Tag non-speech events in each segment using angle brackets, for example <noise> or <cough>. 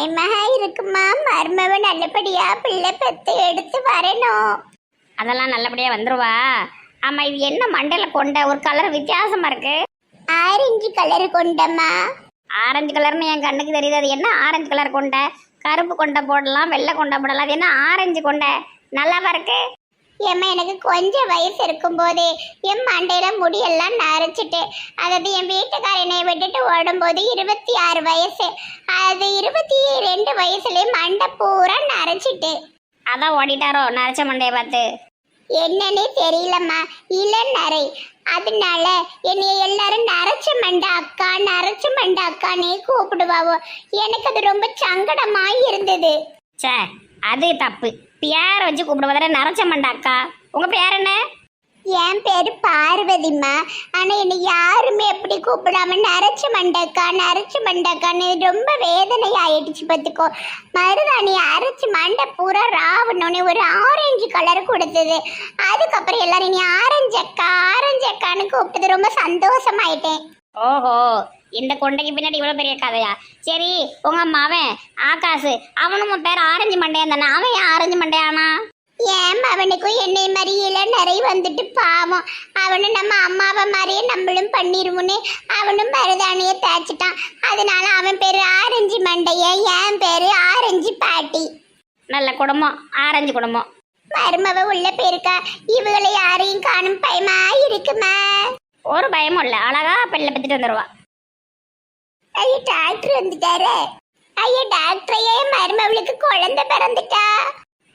பயமா இருக்குமா? மருமவ நல்லபடியா பிள்ளை பெத்து எடுத்து வரணும். அதெல்லாம் நல்லபடியாக வந்துருவா. ஆமாம் இது என்ன மண்டையில் கொண்ட? ஒரு கலர் வித்தியாசமாக இருக்கு. Orange colour கொண்டம்மா. ஆரஞ்சு கலர்னு என் கண்ணுக்கு தெரியுது. அது என்ன ஆரஞ்சு கலர் கொண்ட? கருப்பு கொண்டை போடலாம் வெள்ளை கொண்டை போடலாம். அது என்ன ஆரஞ்சு கொண்டை? நல்லாவா இருக்கு? ஏம்மா எனக்கு கொஞ்சம் வயசு இருக்கும்போது என் மண்டையில முடியெல்லாம் நரைச்சிட்டு அதாவது என் வீட்டுக்கார என்னை விட்டுட்டு ஓடும்போது இருபத்தி ஆறு வயசு அது இருபத்தி ரெண்டு வயசுலயே மண்டை பூரா நரைச்சிட்டு. அதான் ஓடிட்டாரோ நரைச்ச மண்டையை பார்த்து. என்னன்னே தெரியலம்மா இளநரை அதனால என்னைய எல்லாரும் நரைச்ச மண்டை அக்கா நரைச்ச மண்டை அக்கானே கூப்பிடுவாவோ. எனக்கு அது ரொம்ப சங்கடமா இருந்தது. சே அது தப்பு. பேரை வச்சு கூப்பிடுவதார நரைச்ச மண்டை அக்கா உங்கள் பேர் என்ன? என் பேரு பார்வதிம்மா. ஆனா என்னை யாருமே எப்படி கூப்பிடாம நரைச்ச மண்டக்கா நரைச்ச மண்டக்கான்னு ரொம்ப வேதனை ஆயிடுச்சு பார்த்துக்கோ. மருதாணி அரைச்சு மண்டை பூரா ராவணுன்னு ஒரு ஆரஞ்சு கலர் கொடுத்தது. அதுக்கப்புறம் எல்லாரும் நீ ஆரஞ்சக்கா ஆரஞ்சக்கான்னு கூப்பிட்டது. ரொம்ப சந்தோஷமாயிட்டேன். ஓஹோ. இந்த கொண்டைக்கு பின்னாடி இவ்வளோ பெரிய கதையா? சரி உங்கள் மவன் ஆகாசு. அவனும் உன் பேர் ஆரஞ்சு மண்டையன் தானே? அவன் ஏன் ஆரஞ்சு மண்டையானா? ஏன் அவனுக்கும் என்னை மாதிரி இளநரை வந்துட்டு பாவம். அவனும் நம்ம அம்மாவை மாதிரியே நம்மளும் பண்ணிருமுன்னு அவனும் மருதாணியை தேய்ச்சிட்டான். அதனால அவன் பேரு ஆரஞ்சு மண்டைய? என் பேரு ஆரஞ்சு பாட்டி. நல்ல குடும்பம். ஆரஞ்சு குடும்பம். மருமவ உள்ள பேருக்கா இவங்களை யாரையும் காணும் பயமா இருக்குமா? ஒரு பயமும் இல்லை. அழகா பிள்ளை பத்திட்டு வந்துடுவா ஐயோ டாக்டர் வந்துட்டாரு. ஐயோ டாக்டரையே மருமவளுக்கு குழந்தை பிறந்துட்டா.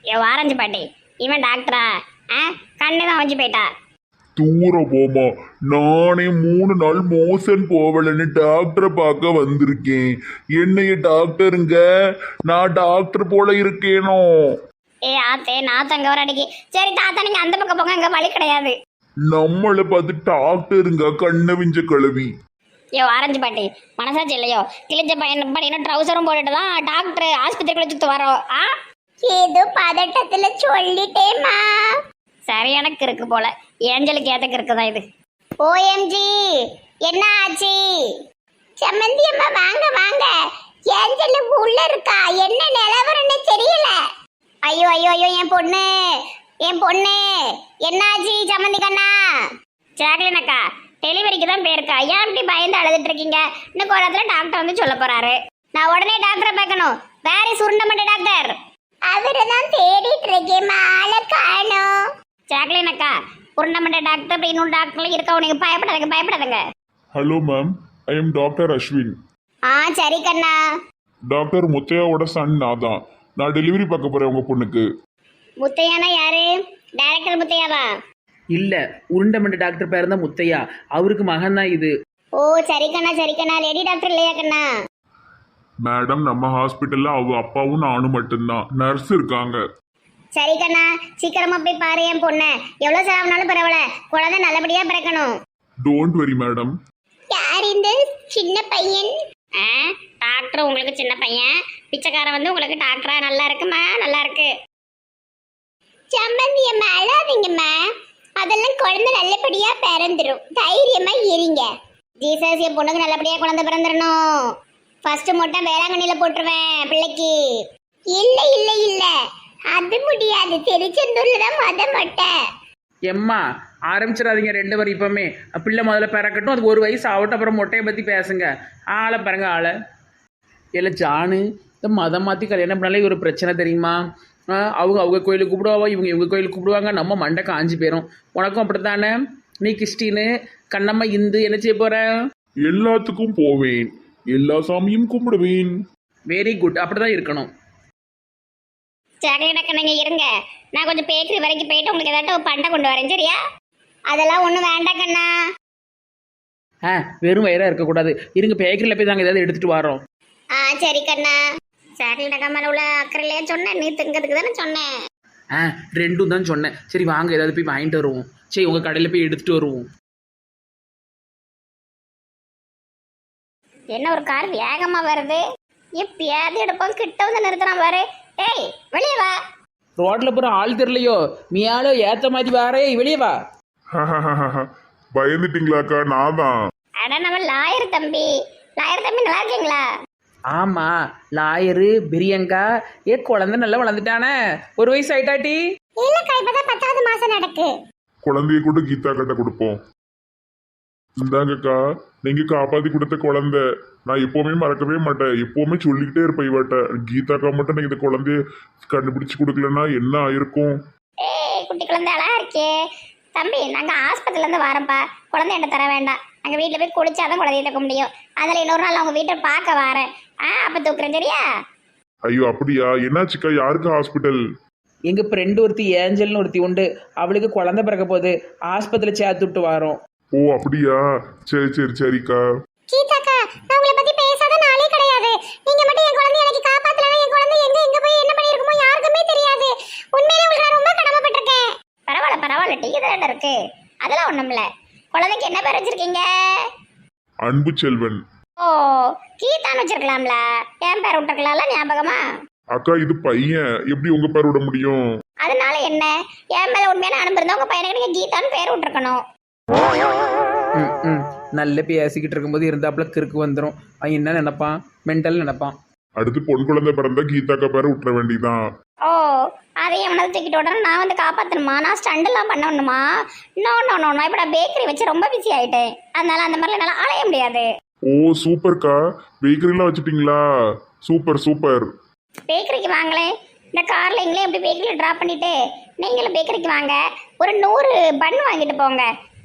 ஏ ஆரஞ்சு பாட்டி இவன் டாக்டரா ஆ? கண்ணு தான் வச்சு போயிட்டா. தூர போமா நானே மூணு நாள் மோசன் போவலன்னு டாக்டரை பார்க்க வந்திருக்கேன். என்னைய டாக்டருங்க நான் டாக்டர் போல இருக்கேனோ? ஏ ஆத்தே நான் தங்க வர அடிக்கி. சரி தாத்தா நீங்க அந்த பக்கம் போங்க அங்க வழி கிடையாது. நம்மளை பார்த்து டாக்டருங்க கண்ண விஞ்ச கழுவி. ஐயோ ஆரஞ்சு பாட்டி. மனசாச்சு இல்லையோ? கிழிஞ்ச பையன் பண்ணினா ட்ரௌசரும் போட்டுட்டு தான் டாக்டர் ஆஸ்பத்திரிக்குள்ள சுத்து வரோம் ஆ? ஏதோ பதட்டத்துல சொல்லிட்டேமா சரி எனக்கு இருக்கு போல. ஏஞ்சலுக்கு ஏத்தக்கு இருக்குதான் இது? ஓஎம்ஜி என்ன ஆச்சு? சம்மந்தி அம்மா வாங்க வாங்க. ஏஞ்சல் உள்ள இருக்கா? என்ன நிலவரம்னு தெரியல. ஐயோ ஐயோ ஐயோ என் பொண்ணு. என் பொண்ணு. என்ன ஆச்சு சம்மந்தி கண்ணா? ஜாக்லின் அக்கா டெலிவரிக்கு தான் போயிருக்கா. ஏன் இப்படி பயந்து அழுதுட்டு இருக்கீங்க? இன்னும் கோலத்துல டாக்டர் வந்து சொல்ல போறாரு. நான் உடனே டாக்டரை பார்க்கணும். வேற சுருண்டமட்ட டாக்டர் அவரை தான் தேடிட்டு இருக்கேன் ஆளை காணோம். ஜாக்லின் அக்கா உருண்டமட்ட டாக்டர் அப்படி இன்னொரு டாக்டர்லாம் இருக்கா உனக்கு பயப்படாதுங்க பயப்படாதுங்க. Hello ma'am I am doctor Ashwin ஆ சரி கண்ணா. டாக்டர் முத்தையாவோட சன் நான் தான். நான் டெலிவரி பார்க்க போறேன் உங்க பொண்ணுக்கு. முத்தையானா யாரு? டைரக்டர் முத்தையாவா? இல்லை உருண்டமண்ட டாக்டர் பேர் தான் முத்தையா. அவருக்கு மகன் தான் இது. ஓ சரி கண்ணா சரி கண்ணா. லேடி டாக்டர் இல்லையா கண்ணா? மேடம் நம்ம ஹாஸ்பிட்டல்ல அவ அப்பாவும் நானும் மட்டும்தான். நர்ஸ் இருக்காங்க. சரி கண்ணா சீக்கிரமா போய் பாரு என் பொண்ணு. எவ்வளவு செலவுனாலும் பரவாயில்ல. குழந்தை நல்லபடியா பிறக்கணும். டோன்ட் வரி மேடம் யார் இந்த சின்ன பையன்? ஆ டாக்டர் உங்களுக்கு சின்ன பையன். பிச்சைக்காரன் வந்து உங்களுக்கு டாக்டரா நல்லா இருக்குமா? நல்லா இருக்கு. சம்மந்தி அம்மா அழாதீங்கம்மா. அதெல்லாம் குழந்தை நல்லபடியா பிறந்துரும். தைரியமா இருங்க. ஜீசஸ் என் பொண்ணுக்கு நல்லபடியா குழந்தை பிறந்துடணும் ஃபர்ஸ்ட் மொட்டை வேளாங்கண்ணில போட்டுருவேன் பிள்ளைக்கு. இல்ல இல்ல இல்ல. அது முடியாது. திருச்செந்தூர்ல தான் மத மொட்டை. எம்மா ஆரம்பிச்சிடாதீங்க ரெண்டு பேரும் இப்பவுமே. பிள்ளை முதல்ல பிறக்கட்டும் அது ஒரு வயசு ஆகட்டும் அப்புறம் மொட்டையை பற்றி பேசுங்க. ஆளை பாருங்க ஆளை. இல்லை ஜானு இந்த மதம் மாற்றி கல்யாணம் பண்ணாலே ஒரு பிரச்சனை தெரியுமா? அவங்க அவங்க கோயிலுக்கு கூப்பிடுவாங்க இவங்க இவங்க கோயிலுக்கு கூப்பிடுவாங்க. நம்ம மண்டை காஞ்சி போயிடும் உனக்கும் அப்படித்தானே? நீ கிறிஸ்டினு கண்ணம்மா இந்து என்ன செய்ய போற? எல்லாத்துக்கும் போவேன். எல்லா சாமியும் கும்பிடுவேன். வெரி குட் அப்படி தான் இருக்கணும். ஜாக்லின் அக்கா நீங்க இருங்க. நான் கொஞ்சம் பேக்கரி வரைக்கும் போயிட்டு உங்களுக்கு ஏதாட்டும் ஒரு பண்டை கொண்டு வரேன். சரியா? அதெல்லாம் ஒண்ணும் வேண்டாம் கண்ணா. ஆ வெறும் வயிறாக இருக்கக்கூடாது. இருங்க பேக்கரியில் போய் நாங்கள் ஏதாவது எடுத்துகிட்டு வரோம் ஆ சரி கண்ணா. ஜாக்லின் அக்கா மேல உள்ள அக்கறையிலேயே சொன்னேன். நீ திங்கிறதுக்கு தானே சொன்னேன். ஆ ரெண்டும் தான் சொன்னேன். சரி வாங்க ஏதாவது போய் வாங்கிட்டு வருவோம். சரி உங்கள் கடையில் போய் எடுத்துகிட்டு வருவோம். என்ன ஒரு கார் வேகமா வருது? எப்பயாவது எடுப்போம் கிட்ட வந்து நிறுத்தினா பாரு. ஏய் வெளியே வா. ரோட்ல பூரா ஆள் தெரியலையோ? நீயாலோ ஏத்த மாதிரி வாரே வெளியே வா. பயந்துட்டீங்களாக்கா நான் தான். அட நம்ம லாயர் தம்பி. லாயர் தம்பி நல்லா இருக்கீங்களா? ஆமா லாயரு பிரியங்கா ஏ குழந்தை நல்லா வளர்ந்துட்டானே. ஒரு வயசு ஆயிட்டாட்டி இல்லக்கா இப்பதான் பத்தாவது மாசம் நடக்கு. குழந்தைய கூட கீதா கிட்ட கொடுப்போம். இந்தாங்கக்கா நீங்க காப்பாத்தி கொடுத்த குழந்தை. நான் எப்பவுமே மறக்கவே மாட்டேன். எப்பவுமே சொல்லிக்கிட்டே இருப்பேன் இவட்ட. கீதாக்கா மட்டும் நீங்க இந்த குழந்தைய கண்டுபிடிச்சு கொடுக்கலன்னா என்ன ஆயிருக்கும்? ஏய் குட்டி குழந்தை அழகா இருக்கே. தம்பி நாங்கள் ஆஸ்பத்திரிலேருந்து வரோம்ப்பா குழந்தை என்ன தர வேண்டாம். நாங்கள் வீட்டில் போய் குளிச்சாதான் குழந்தைய தூக்க முடியும். அதில் இன்னொரு நாள் அவங்க வீட்டை பார்க்க வரேன். ஆ அப்போ தூக்குறேன் சரியா? ஐயோ அப்படியா? என்னாச்சுக்கா? யாருக்கு ஹாஸ்பிட்டல் எங்க ஃப்ரெண்டு ஒருத்தி ஏஞ்சல்னு ஒருத்தி உண்டு. அவளுக்கு குழந்தை பிறக்க போகுது. ஆஸ்பத்திரியில் சேர்த்து விட்டு வரோம். ஓ அப்படியா? சரி சரி சரிக்கா. கீதாக்கா நான் உங்களை பத்தி பேசாத நாளே கிடையாது. நீங்க மட்டும் என் குழந்தைய எனக்கு காப்பாத்தலனா என் குழந்தை எங்க எங்க போய் என்ன பண்ணிருக்குமோ யாருக்குமே தெரியாது. உண்மையிலே உங்களுக்கு நான் ரொம்ப கடமைப்பட்டிருக்கேன். பரவாயில்ல பரவாயில்ல. டீ தானே இருக்கு. அதெல்லாம் ஒன்றும் இல்லை. குழந்தைக்கு என்ன பேர் வச்சிருக்கீங்க? அன்பு செல்வன். ஓ கீதான்னு வச்சிருக்கலாம்ல. என் பேர் விட்டுருக்கலாம்ல ஞாபகமா? அக்கா இது பையன். எப்படி உங்க பேர் விட முடியும்? அதனால என்ன? என் மேலே உண்மையான அனுப்பு இருந்தால் உங்கள் பையனுக்கு நீங்கள் கீதான்னு பேர் விட்டுருக்கணும். ம் ம். நல்ல பேசிக்கிட்டு இருக்கும்போது இருந்தாப்புல கிறுக்கு வந்துடும் அவன் என்ன நினைப்பான்? மென்டல் நினைப்பான். அடுத்து பொன் குழந்தை பிறந்தா கீதாக்கா பேரை விட்டுற வேண்டியதான் ஓ அதை எவனாவது தூக்கிட்டு உடனே நான் வந்து காப்பாற்றணுமா நான் ஸ்டண்டெல்லாம் பண்ணணுமா? நோ நோ நோ நான் இப்போ நான் பேக்கரி வச்சு ரொம்ப பிஸி ஆகிட்டேன் அதனால அந்த மாதிரிலாம் என்னால் அலைய முடியாது. ஓ சூப்பர்க்கா. பேக்கரிலாம் வச்சுட்டீங்களா சூப்பர் சூப்பர். பேக்கரிக்கு வாங்களேன். இந்த காரில் எங்களே எப்படி பேக்கரியில் ட்ராப் பண்ணிட்டு நீங்களும் பேக்கரிக்கு வாங்க. ஒரு நூறு பன் வாங்கிட்டு போங்க.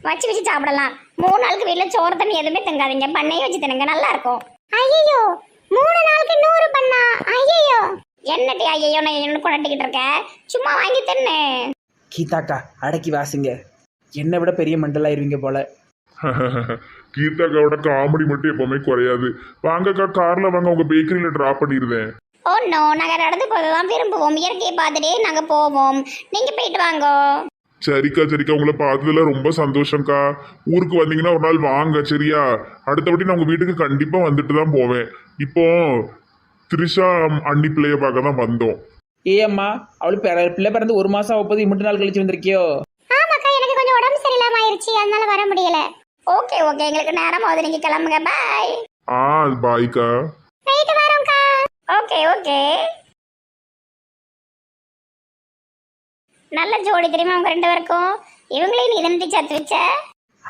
வச்சு வச்சு சாப்பிடலாம். மூணு நாளுக்கு வீட்டில் சோறு தண்ணி எதுவுமே தங்காதீங்க. பண்ணையே வச்சு தின்னுங்க. நல்லா இருக்கும். ஐயோ மூணு நாளுக்கு நூறு பண்ணா ஐயோ என்னட்டி ஐயோ நான் என்ன கொண்டாட்டிக்கிட்டு இருக்கேன் சும்மா வாங்கி தின்னு. கீதாக்கா அடக்கி வாசிங்க. என்னை விட பெரிய மெண்டல் ஆயிருவீங்க போல. <laughs> கீதாக்காவோட காமெடி மட்டும் எப்பவுமே குறையாது. வாங்கக்கா கார்ல வாங்க உங்க பேக்கரியில டிராப் பண்ணிடுவேன் ஓ நோ நாங்கள் நடந்து போக தான் விரும்புவோம். இயற்கையை பார்த்துட்டே நாங்கள் போவோம். நீங்கள் போயிட்டு வாங்க. சரிக்கா சரிக்கா உங்களை பார்த்ததுல ரொம்ப சந்தோஷம்க்கா. ஊருக்கு வந்தீங்கன்னா ஒரு நாள் வாங்க சரியா? அடுத்தபடி நான் உங்க வீட்டுக்கு கண்டிப்பா வந்துட்டு தான் போவேன். இப்போ திரிஷா அண்ணி பிள்ளைய பார்க்க தான் வந்தோம். ஏ அம்மா அவளுக்கு பிற பிள்ளை பிறந்து ஒரு மாசம் ஆக போது இம்மட்டு நாள் கழிச்சு வந்திருக்கியோ? ஆமாக்கா எனக்கு கொஞ்சம் உடம்பு சரியில்லாம ஆயிருச்சு அதனால வர முடியல. ஓகே ஓகே எங்களுக்கு நேரம் ஆகுது நீங்கள் கிளம்புங்க பாய் ஆ பாய்க்கா. போயிட்டு வரோம்க்கா. Okay okay. நல்ல ஜோடி தெரியுமா உங்க ரெண்டு பேருக்கும்? இவங்களையும் நீ இதனத்தை சேர்த்து வச்ச?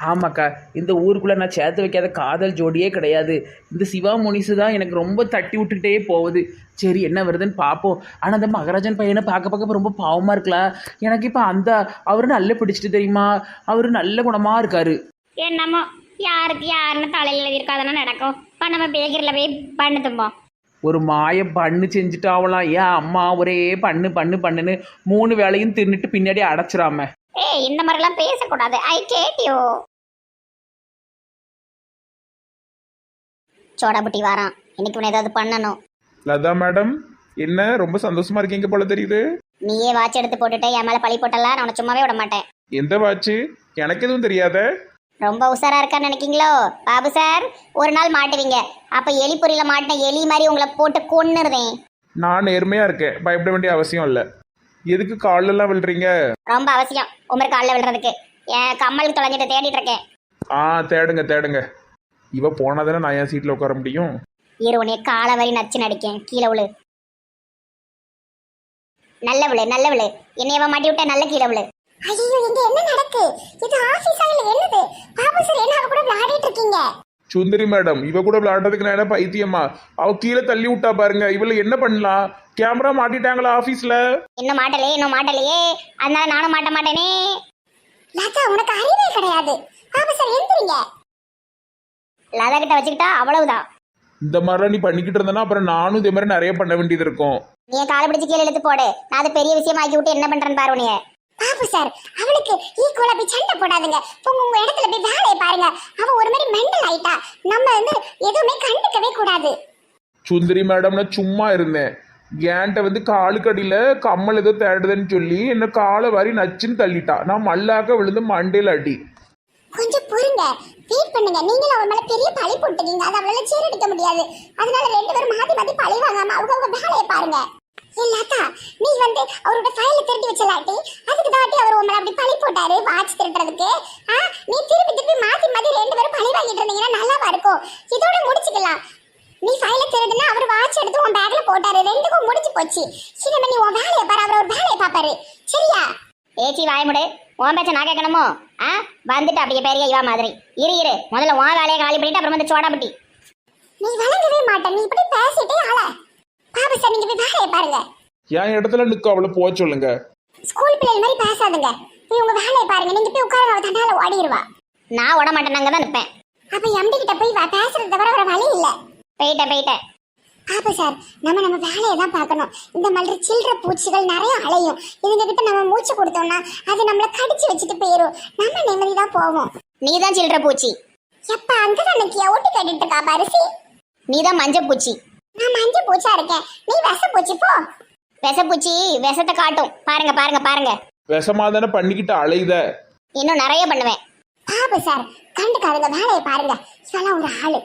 ஆமாக்கா இந்த ஊருக்குள்ள நான் சேர்த்து வைக்காத காதல் ஜோடியே கிடையாது. இந்த சிவா முனிசு தான் எனக்கு ரொம்ப தட்டி விட்டுக்கிட்டே போகுது. சரி என்ன வருதுன்னு பார்ப்போம் ஆனால் அந்த மகராஜன் பையனை பார்க்க பார்க்க ரொம்ப பாவமாக இருக்கலாம் எனக்கு இப்போ அந்த அவரு நல்ல பிடிச்சிட்டு தெரியுமா? அவர் நல்ல குணமாக இருக்காரு. என்னமோ யாருக்கு யாருன்னு தலையில் எழுதியிருக்காதுன்னு நடக்கும். இப்போ நம்ம பேக்கரியில் போய் பண்ணு தும்போம் ஒரு மாய பண்ணு செஞ்சுட்டாவலாம் ஏன் அம்மா ஒரே பண்ணு பண்ணு பண்ணுன்னு மூணு வேலையும் தின்னுட்டு பின்னாடி அடைச்சிராம ஏய் இந்த மாதிரிலாம் பேசக்கூடாது. ஐ கேட் யூ சோடாபுட்டி வாரான். இன்னைக்கு உன்னை ஏதாவது பண்ணணும். லதா மேடம் என்ன ரொம்ப சந்தோஷமா இருக்கீங்க போல தெரியுது. நீயே வாட்ச் எடுத்து போட்டுட்டு என் மேலே பழி போட்டலாம் நான் உன்னை சும்மாவே விட மாட்டேன். எந்த வாட்ச்? எனக்கு எதுவும் தெரியாத. ரொம்ப உஷாரா இருக்கான்னு நினைக்கீங்களோ பாபு சார் ஒரு நாள் மாட்டுவீங்க. அப்ப எலி பொறியில மாட்டின எலி மாதிரி உங்களை போட்டு கொன்னுருதேன் நான் நேர்மையா இருக்கேன். பயப்பட வேண்டிய அவசியம் இல்லை. எதுக்கு கால்லெல்லாம் விழுறீங்க? ரொம்ப அவசியம். உமர் காலில் விழுறதுக்கு. என் கம்மல் தொலைஞ்சிட்டு தேடிட்டு இருக்கேன். ஆ தேடுங்க தேடுங்க. இவ போனாதானே நான் என் சீட்டில் உட்கார முடியும்? இரு உன்னைய காலை வரி நச்சு நடிக்கேன். கீழே விழு நல்ல விழு நல்ல விழு என்னையவ மாட்டி விட்ட நல்ல கீழே விழு ஐயோ இங்க என்ன நடக்கு? இது ஆபீஸா இல்ல என்னது? பாபு சார் என்ன கூட விளையாடிட்டு இருக்கீங்க? சுந்தரி மேடம் இவ கூட விளையாடுறதுக்கு நான் என்ன பைத்தியமா? அவ கீழே தள்ளி விட்டா பாருங்க இவள என்ன பண்ணலாம்? கேமரா மாட்டிட்டாங்களா ஆபீஸ்ல இன்னும் மாட்டலையே இன்னும் மாட்டலையே. அதனால நானும் மாட்ட மாட்டேனே. லதா உனக்கு அறிவே கிடையாது. பாபு சார் எந்திரிங்க லதா கிட்ட வச்சுக்கிட்டா அவ்வளவுதான். இந்த மாதிரிலாம் நீ பண்ணிக்கிட்டு இருந்தனா அப்புறம் நானும் இதே மாதிரி நிறைய பண்ண வேண்டியது இருக்கும். நீ என் காலை பிடிச்சு கீழே இழுத்து போடு. நான் அது பெரிய விஷயமா ஆக்கி விட்டு என்ன பண்றேன்னு பாரு உன்னைய. பாபு சார் அவளுக்கு ஈக்குவலா போய் சண்டை போடாதுங்க. உங்க உங்க இடத்துல போய் வேலையை பாருங்க. அவ ஒரு மாதிரி மெண்டல் ஆயிட்டா. நம்ம வந்து எதுவுமே கண்டுக்கவே கூடாது. சுந்தரி மேடம் நான் சும்மா இருந்தேன். என்கிட்ட வந்து காலுக்கு அடியில கம்மல் ஏதோ தேடுதுன்னு சொல்லி என்ன காலை வாரி நச்சுன்னு தள்ளிட்டா. நான் மல்லாக்க விழுந்து மண்டையில் அடி. கொஞ்சம் பொறுங்க. வெயிட் பண்ணுங்க. நீங்களும் அவன் மேல பெரிய பழி போட்டுக்கீங்க அதை அவளால எடுக்க முடியாது. அதனால ரெண்டு பேரும் மாத்தி மாத்தி பழி வாங்காம அவங்க அவங்க வேலையை பாருங்க. இல்லாத்தா நீ வந்து அவரோட ஃபைல திருட்டி வச்சலாட்டி அதுக்கு தாட்டி அவர் உங்களை அப்படி பழி போட்டாரு வாட்ச் திருட்டுறதுக்கு ஆ நீ திருப்பி திருப்பி மாத்தி மாத்தி ரெண்டு பேரும் பழி வாங்கிட்டு இருந்தீங்கன்னா நல்லாவா இருக்கும்? இதோட முடிச்சுக்கலாம். நீ ஃபைல திருடுனா அவர் வாட்ச் எடுத்து உன் பேக்ல போட்டாரு. ரெண்டுக்கும் முடிஞ்சு போச்சு. இனிமே நீ உன் வேலையை பாரு. அவர் ஒரு வேலையை பாப்பாரு சரியா? ஏச்சி வாய்முடு உன் பேச்ச நான் கேட்கணுமோ? ஆ? வந்துட்டு அப்படியே பெரிய இவா மாதிரி. இரு இரு. முதல்ல உன் வேலையை காலி பண்ணிட்டு அப்புறம் வந்து சோடாபட்டி. நீ வழங்கவே மாட்ட நீ இப்படி பேசிட்டே ஆள. பாபு சார் நீங்க போய் வேலையை பாருங்க. என் இடத்துல நிற்க அவளை போக சொல்லுங்க. ஸ்கூல் பிள்ளைகள் மாதிரி பேசாதுங்க. போய் உங்க வேலையை பாருங்க. நீங்க போய் உட்காருங்க அவ தன்னால ஓடிடுவா நான் ஓட மாட்டேன் தான் நிற்பேன் அப்ப எம்டி கிட்ட போய் வ- பேசுறது தவிர வேற வழி இல்ல. போயிட்டேன் போயிட்டேன். பாப்பா சார். நம்ம நம்ம வேலையை தான் பார்க்கணும். இந்த மாதிரி சில்லற பூச்சிகள் நிறைய அலையும். இதுங்க கிட்ட நம்ம மூச்சு கொடுத்தோம்னா அது நம்மள கடிச்சு வச்சுட்டு போயிரும். நம்ம நிம்மதி தான் போவோம். நீ தான் சில்லற பூச்சி. எப்ப அங்கதான் நிக்கியா? ஒட்டு கட்டிட்டு இருக்கா பரிசி? நீ தான் மஞ்சள் பூச்சி. நான் மஞ்சள் பூச்சா இருக்கேன். நீ விஷ பூச்சி போ. விஷப்பூச்சி விஷத்தை காட்டும். பாருங்க பாருங்க பாருங்க. விஷமா தானே பண்ணிக்கிட்டு அலையுத? இன்னும் நிறைய பண்ணுவேன். பாபு சார் கண்டுக்காதுங்க வேலையை பாருங்க. இதெல்லாம் ஒரு ஆளு.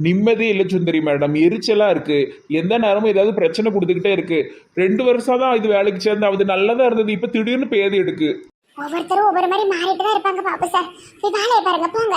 நிம்மதியே இல்லை சுந்தரி மேடம் எரிச்சலா இருக்கு. எந்த நேரமும் ஏதாவது பிரச்சனை கொடுத்துக்கிட்டே இருக்கு. ரெண்டு வருஷம் தான் இது வேலைக்கு சேர்ந்து அது நல்லதா இருந்தது. இப்ப திடீர்னு பேதி எடுக்கு. ஒவ்வொருத்தரும் ஒவ்வொரு மாதிரி மாறிட்டு தான் இருப்பாங்க பாப்பு சார். போய் வேலையை பாருங்க போங்க.